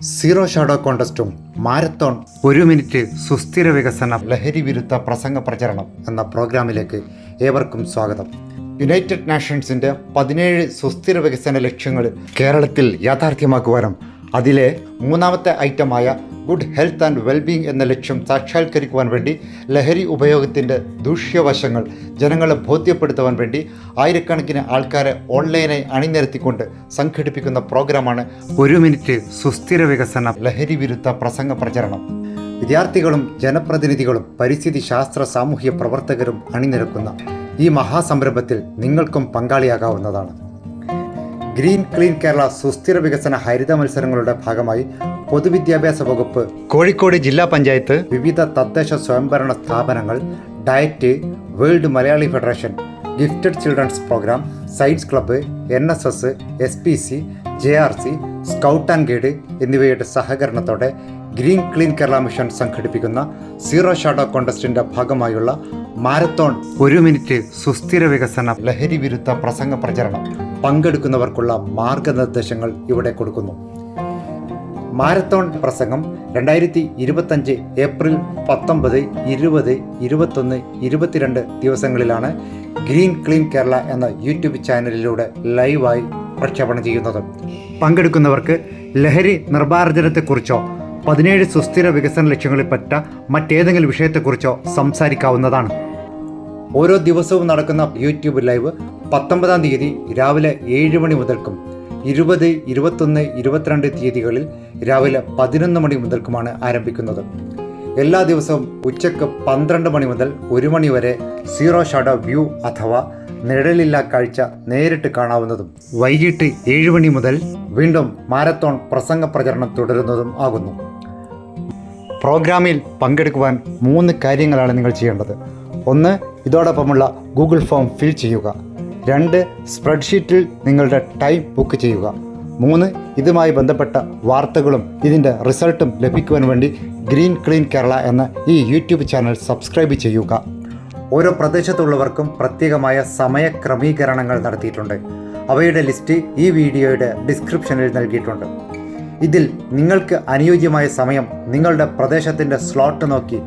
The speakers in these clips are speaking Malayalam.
സീറോ ഷാഡോ കോണ്ടസ്റ്റും മാരത്തോൺ ഒരു മിനിറ്റ് സുസ്ഥിര വികസനം ലഹരി വിരുദ്ധ പ്രസംഗ പ്രചരണം എന്ന പ്രോഗ്രാമിലേക്ക് ഏവർക്കും സ്വാഗതം. യുണൈറ്റഡ് നാഷൻസിന്റെ പതിനേഴ് സുസ്ഥിര വികസന ലക്ഷ്യങ്ങൾ കേരളത്തിൽ യാഥാർത്ഥ്യമാക്കുവാനും അതിലെ മൂന്നാമത്തെ ഐറ്റമായ ഗുഡ് ഹെൽത്ത് ആൻഡ് വെൽബീങ് എന്ന ലക്ഷ്യം സാക്ഷാത്കരിക്കുവാൻ വേണ്ടി ലഹരി ഉപയോഗത്തിന്റെ ദൂഷ്യവശങ്ങൾ ജനങ്ങളെ ബോധ്യപ്പെടുത്തുവാൻ വേണ്ടി ആയിരക്കണക്കിന് ആൾക്കാരെ ഓൺലൈനായി അണിനിരത്തിക്കൊണ്ട് സംഘടിപ്പിക്കുന്ന പ്രോഗ്രാമാണ് ഒരു മിനിറ്റ് സുസ്ഥിര വികസന ലഹരി വിരുദ്ധ പ്രസംഗ പ്രചരണം. വിദ്യാർത്ഥികളും ജനപ്രതിനിധികളും പരിസ്ഥിതി ശാസ്ത്ര സാമൂഹ്യ പ്രവർത്തകരും അണിനിരക്കുന്ന ഈ മഹാസംരംഭത്തിൽ നിങ്ങൾക്കും പങ്കാളിയാകാവുന്നതാണ്. ഗ്രീൻ ക്ലീൻ കേരള സുസ്ഥിര വികസന ഹരിത മത്സരങ്ങളുടെ ഭാഗമായി പൊതുവിദ്യാഭ്യാസ വകുപ്പ് കോഴിക്കോട് ജില്ലാ പഞ്ചായത്ത് വിവിധ തദ്ദേശ സ്വയംഭരണ സ്ഥാപനങ്ങൾ diet world Malayali federation gifted children's programme science club N S S S P C J R C scout and guide എന്നിവയുടെ സഹകരണത്തോടെ ഗ്രീൻ ക്ലീൻ കേരള മിഷൻ സംഘടിപ്പിക്കുന്ന സീറോ ഷാഡോ കോണ്ടസ്റ്റിന്റെ ഭാഗമായുള്ള മാരത്തോൺ ഒരു മിനിറ്റ് സുസ്ഥിര വികസന ലഹരി വിരുദ്ധ പ്രസംഗ പ്രചരണം. പങ്കെടുക്കുന്നവർക്കുള്ള മാർഗനിർദ്ദേശങ്ങൾ ഇവിടെ കൊടുക്കുന്നു. മാരത്തോൺ പ്രസംഗം രണ്ടായിരത്തി ഇരുപത്തഞ്ച് ഏപ്രിൽ പത്തൊമ്പത് ഇരുപത് ഇരുപത്തൊന്ന് ഇരുപത്തിരണ്ട് ദിവസങ്ങളിലാണ് ഗ്രീൻ ക്ലീൻ കേരള എന്ന യൂട്യൂബ് ചാനലിലൂടെ ലൈവായി പ്രക്ഷേപണം ചെയ്യുന്നത്. പങ്കെടുക്കുന്നവർക്ക് ലഹരി നിർമ്മാർജനത്തെക്കുറിച്ചോ പതിനേഴ് സുസ്ഥിര വികസന ലക്ഷ്യങ്ങളിൽപ്പെട്ട മറ്റേതെങ്കിലും വിഷയത്തെക്കുറിച്ചോ സംസാരിക്കാവുന്നതാണ്. ഓരോ ദിവസവും നടക്കുന്ന യൂട്യൂബ് ലൈവ് പത്തൊമ്പതാം തീയതി രാവിലെ ഏഴ് മണി മുതൽക്കും ഇരുപത് ഇരുപത്തൊന്ന് ഇരുപത്തിരണ്ട് തീയതികളിൽ രാവിലെ പതിനൊന്ന് മണി മുതൽക്കുമാണ് ആരംഭിക്കുന്നത്. എല്ലാ ദിവസവും ഉച്ചയ്ക്ക് പന്ത്രണ്ട് മണി മുതൽ ഒരു മണി വരെ സീറോ ഷാഡോ വ്യൂ അഥവാ നിഴലില്ലാ കാഴ്ച നേരിട്ട് കാണാവുന്നതും വൈകിട്ട് ഏഴ് മണി മുതൽ വീണ്ടും മാരത്തോൺ പ്രസംഗ പ്രചരണം തുടരുന്നതും ആകുന്നു. പ്രോഗ്രാമിൽ പങ്കെടുക്കുവാൻ മൂന്ന് കാര്യങ്ങളാണ് നിങ്ങൾ ചെയ്യേണ്ടത്. ഒന്ന് ഇതോടൊപ്പമുള്ള ഗൂഗിൾ ഫോം ഫിൽ ചെയ്യുക. രണ്ട് സ്പ്രെഡ്ഷീറ്റിൽ നിങ്ങളുടെ ടൈം ബുക്ക് ചെയ്യുക. മൂന്ന് ഇതുമായി ബന്ധപ്പെട്ട വാർത്തകളും ഇതിന്റെ റിസൾട്ടും ലഭിക്കുവാൻ വേണ്ടി ഗ്രീൻ ക്ലീൻ കേരള എന്ന ഈ യൂട്യൂബ് ചാനൽ സബ്സ്ക്രൈബ് ചെയ്യുക. ഓരോ പ്രദേശത്തുള്ളവർക്കും പ്രത്യേകമായ സമയക്രമീകരണങ്ങൾ നടത്തിയിട്ടുണ്ട്. അവയുടെ ലിസ്റ്റ് ഈ വീഡിയോയുടെ ഡിസ്ക്രിപ്ഷനിൽ നൽകിയിട്ടുണ്ട്. ഇതിൽ നിങ്ങൾക്ക് അനുയോജ്യമായ സമയം നിങ്ങളുടെ പ്രദേശത്തിന്റെ സ്ലോട്ട് നോക്കി.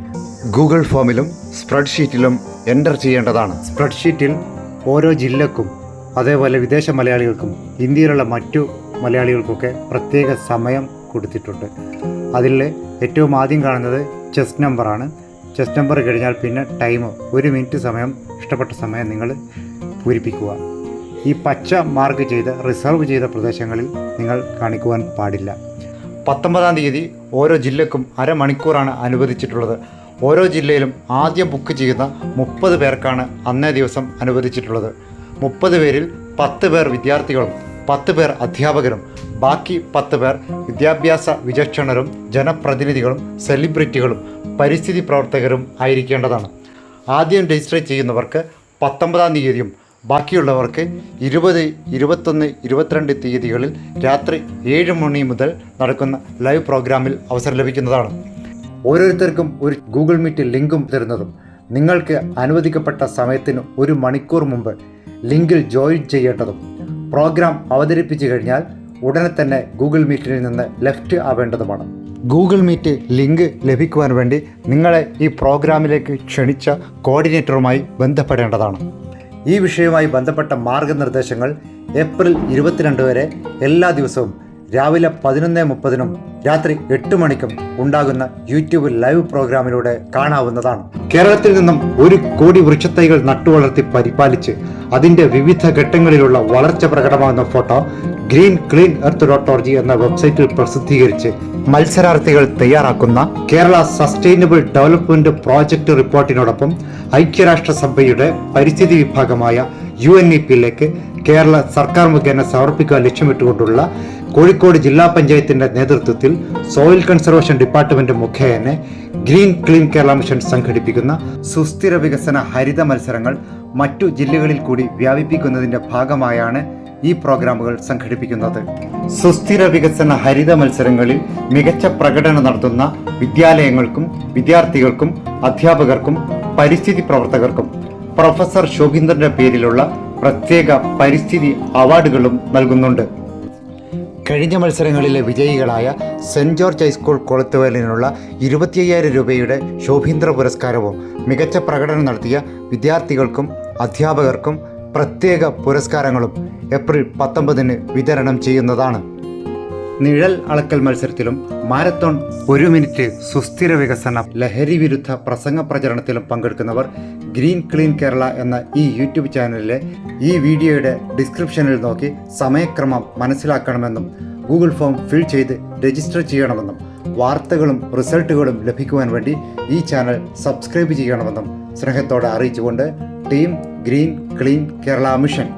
ഗൂഗിൾ ഫോമിലും സ്പ്രെഡ്ഷീറ്റിലും എന്റർ ചെയ്യേണ്ടതാണ്. സ്പ്രെഡ്ഷീറ്റിൽ ഓരോ ജില്ലക്കും അതേപോലെ വിദേശ മലയാളികൾക്കും ഇന്ത്യയിലുള്ള മറ്റു മലയാളികൾക്കൊക്കെ പ്രത്യേക സമയം കൊടുത്തിട്ടുണ്ട്. അതിൽ ഏറ്റവും ആദ്യം കാണുന്നത് ചെസ് നമ്പറാണ് ചെസ് നമ്പർ കഴിഞ്ഞാൽ പിന്നെ ടൈം ഒരു മിനിറ്റ് സമയം ഇഷ്ടപ്പെട്ട സമയം നിങ്ങൾ പൂരിപ്പിക്കുക. ഈ പച്ച മാർക്ക് ചെയ്ത് റിസർവ് ചെയ്ത പ്രദേശങ്ങളിൽ നിങ്ങൾ കാണിക്കുവാൻ പാടില്ല. പത്തൊമ്പതാം തീയതി ഓരോ ജില്ലക്കും അരമണിക്കൂറാണ് അനുവദിച്ചിട്ടുള്ളത്. ഓരോ ജില്ലയിലും ആദ്യം ബുക്ക് ചെയ്യുന്ന മുപ്പത് പേർക്കാണ് അന്നേ ദിവസം അനുവദിച്ചിട്ടുള്ളത്. മുപ്പത് പേരിൽ പത്ത് പേർ വിദ്യാർത്ഥികളും പത്ത് പേർ അധ്യാപകരും ബാക്കി പത്ത് പേർ വിദ്യാഭ്യാസ വിചക്ഷണരും ജനപ്രതിനിധികളും സെലിബ്രിറ്റികളും പരിസ്ഥിതി പ്രവർത്തകരും ആയിരിക്കേണ്ടതാണ്. ആദ്യം രജിസ്റ്റർ ചെയ്യുന്നവർക്ക് പത്തൊമ്പതാം തീയതിയും ബാക്കിയുള്ളവർക്ക് ഇരുപത് ഇരുപത്തൊന്ന് ഇരുപത്തിരണ്ട് തീയതികളിൽ രാത്രി ഏഴ് മണി മുതൽ നടക്കുന്ന ലൈവ് പ്രോഗ്രാമിൽ അവസരം ലഭിക്കുന്നതാണ്. ഓരോരുത്തർക്കും ഒരു ഗൂഗിൾ മീറ്റ് ലിങ്കും തരുന്നതും. നിങ്ങൾക്ക് അനുവദിക്കപ്പെട്ട സമയത്തിന് ഒരു മണിക്കൂർ മുമ്പ് ലിങ്കിൽ ജോയിൻ ചെയ്യേണ്ടതും. പ്രോഗ്രാം അവതരിപ്പിച്ചു കഴിഞ്ഞാൽ ഉടനെ തന്നെ ഗൂഗിൾ മീറ്റിൽ നിന്ന് ലെഫ്റ്റ് ആവേണ്ടതുമാണ്. ഗൂഗിൾ മീറ്റ് ലിങ്ക് ലഭിക്കുവാൻ വേണ്ടി നിങ്ങളെ ഈ പ്രോഗ്രാമിലേക്ക് ക്ഷണിച്ച കോർഡിനേറ്ററുമായി ബന്ധപ്പെടേണ്ടതാണ്. ഈ വിഷയവുമായി ബന്ധപ്പെട്ട മാർഗനിർദ്ദേശങ്ങൾ ഏപ്രിൽ ഇരുപത്തിരണ്ട് വരെ എല്ലാ ദിവസവും രാവിലെ പതിനൊന്ന് മുപ്പതിനും രാത്രി എട്ട് മണിക്കും ഉണ്ടാകുന്ന യൂട്യൂബ് ലൈവ് പ്രോഗ്രാമിലൂടെ കാണാവുന്നതാണ്. കേരളത്തിൽ നിന്നും ഒരു കോടി വൃക്ഷത്തൈകൾ നട്ടുവളർത്തി പരിപാലിച്ച് അതിന്റെ വിവിധ ഘട്ടങ്ങളിലുള്ള വളർച്ച പ്രകടമാകുന്ന photo green clean earth dot org എന്ന വെബ്സൈറ്റിൽ പ്രസിദ്ധീകരിച്ച് മത്സരാർത്ഥികൾ തയ്യാറാക്കുന്ന കേരള സസ്റ്റൈനബിൾ ഡെവലപ്മെന്റ് പ്രോജക്റ്റ് റിപ്പോർട്ടിനോടൊപ്പം ഐക്യരാഷ്ട്രസഭയുടെ പരിസ്ഥിതി വിഭാഗമായ യു എൻ ഇ പിയിലേക്ക് കേരള സർക്കാർ മുഖേന സമർപ്പിക്കുക ലക്ഷ്യമിട്ടുകൊണ്ടുള്ള കോഴിക്കോട് ജില്ലാ പഞ്ചായത്തിന്റെ നേതൃത്വത്തിൽ സോയിൽ കൺസർവേഷൻ ഡിപ്പാർട്ട്മെന്റ് മുഖേന ഗ്രീൻ ക്ലീൻ കേരള മിഷൻ സംഘടിപ്പിക്കുന്ന സുസ്ഥിര വികസന ഹരിത മത്സരങ്ങൾ മറ്റു ജില്ലകളിൽ കൂടി വ്യാപിപ്പിക്കുന്നതിന്റെ ഭാഗമായാണ് ഈ പ്രോഗ്രാമുകൾ സംഘടിപ്പിക്കുന്നത്. സുസ്ഥിര വികസന ഹരിത മത്സരങ്ങളിൽ മികച്ച പ്രകടനം നടത്തുന്ന വിദ്യാലയങ്ങൾക്കും വിദ്യാർത്ഥികൾക്കും അധ്യാപകർക്കും പരിസ്ഥിതി പ്രവർത്തകർക്കും പ്രൊഫസർ ശോഭീന്ദ്രന്റെ പേരിലുള്ള പ്രത്യേക പരിസ്ഥിതി അവാർഡുകളും നൽകുന്നുണ്ട്. കഴിഞ്ഞ മത്സരങ്ങളിലെ വിജയികളായ സെന്റ് ജോർജ് ഹൈസ്കൂൾ കൊളുത്തുവലിനുള്ള ഇരുപത്തി അയ്യായിരം രൂപയുടെ ശോഭീന്ദ്ര പുരസ്കാരവും മികച്ച പ്രകടനം നടത്തിയ വിദ്യാർത്ഥികൾക്കും അധ്യാപകർക്കും പ്രത്യേക പുരസ്കാരങ്ങളും ഏപ്രിൽ പത്തൊമ്പതിന് വിതരണം ചെയ്യുന്നതാണ്. നിഴൽ അളക്കൽ മത്സരത്തിലും മാരത്തോൺ ഒരു മിനിറ്റ് സുസ്ഥിര വികസന ലഹരി വിരുദ്ധ പ്രസംഗ പ്രചരണത്തിലും പങ്കെടുക്കുന്നവർ ഗ്രീൻ ക്ലീൻ കേരള എന്ന ഈ യൂട്യൂബ് ചാനലിലെ ഈ വീഡിയോയുടെ ഡിസ്ക്രിപ്ഷനിൽ നോക്കി സമയക്രമം മനസ്സിലാക്കണമെന്നും ഗൂഗിൾ ഫോം ഫിൽ ചെയ്ത് രജിസ്റ്റർ ചെയ്യണമെന്നും വാർത്തകളും റിസൾട്ടുകളും ലഭിക്കുവാൻ വേണ്ടി ഈ ചാനൽ സബ്സ്ക്രൈബ് ചെയ്യണമെന്നും സ്നേഹത്തോടെ അറിയിച്ചുകൊണ്ട് team green clean Kerala mission